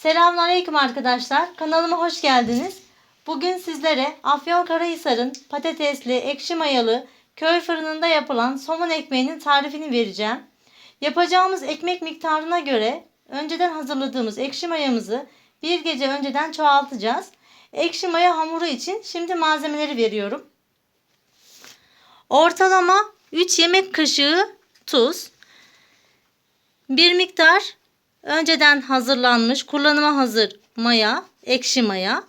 Selamünaleyküm arkadaşlar. Kanalıma hoş geldiniz. Bugün sizlere Afyonkarahisar'ın patatesli, ekşi mayalı köy fırınında yapılan somun ekmeğinin tarifini vereceğim. Yapacağımız ekmek miktarına göre önceden hazırladığımız ekşi mayamızı bir gece önceden çoğaltacağız. Ekşi maya hamuru için şimdi malzemeleri veriyorum. Ortalama 3 yemek kaşığı tuz, bir miktar önceden hazırlanmış kullanıma hazır maya, ekşi maya.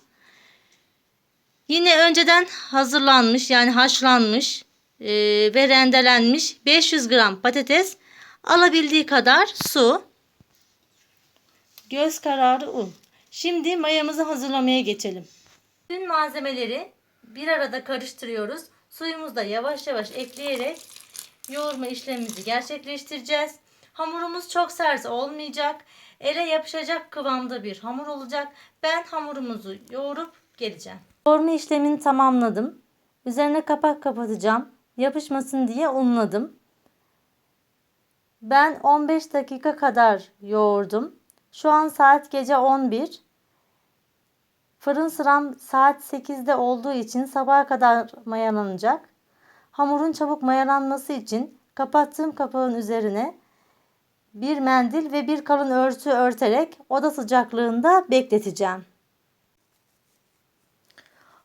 Yine önceden hazırlanmış yani haşlanmış e, ve rendelenmiş 500 gram patates, alabildiği kadar su, göz kararı un. Şimdi mayamızı hazırlamaya geçelim. Tüm malzemeleri bir arada karıştırıyoruz. Suyumuzu da yavaş yavaş ekleyerek yoğurma işlemimizi gerçekleştireceğiz. Hamurumuz çok sert olmayacak. Ele yapışacak kıvamda bir hamur olacak. Ben hamurumuzu yoğurup geleceğim. Yoğurma işlemini tamamladım. Üzerine kapak kapatacağım. Yapışmasın diye unladım. Ben 15 dakika kadar yoğurdum. Şu an saat gece 11. Fırın sıram saat 8'de olduğu için sabaha kadar mayalanacak. Hamurun çabuk mayalanması için kapattığım kapağın üzerine bir mendil ve bir kalın örtü örterek oda sıcaklığında bekleteceğim.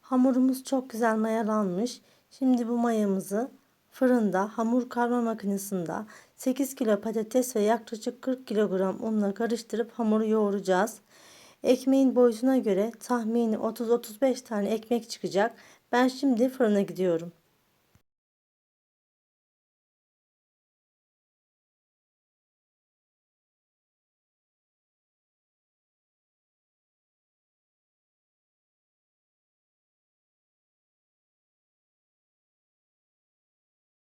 Hamurumuz çok güzel mayalanmış. Şimdi bu mayamızı fırında hamur karma makinesinde 8 kilo patates ve yaklaşık 40 kilogram unla karıştırıp hamuru yoğuracağız. Ekmeğin boyutuna göre tahmini 30-35 tane ekmek çıkacak. Ben şimdi fırına gidiyorum.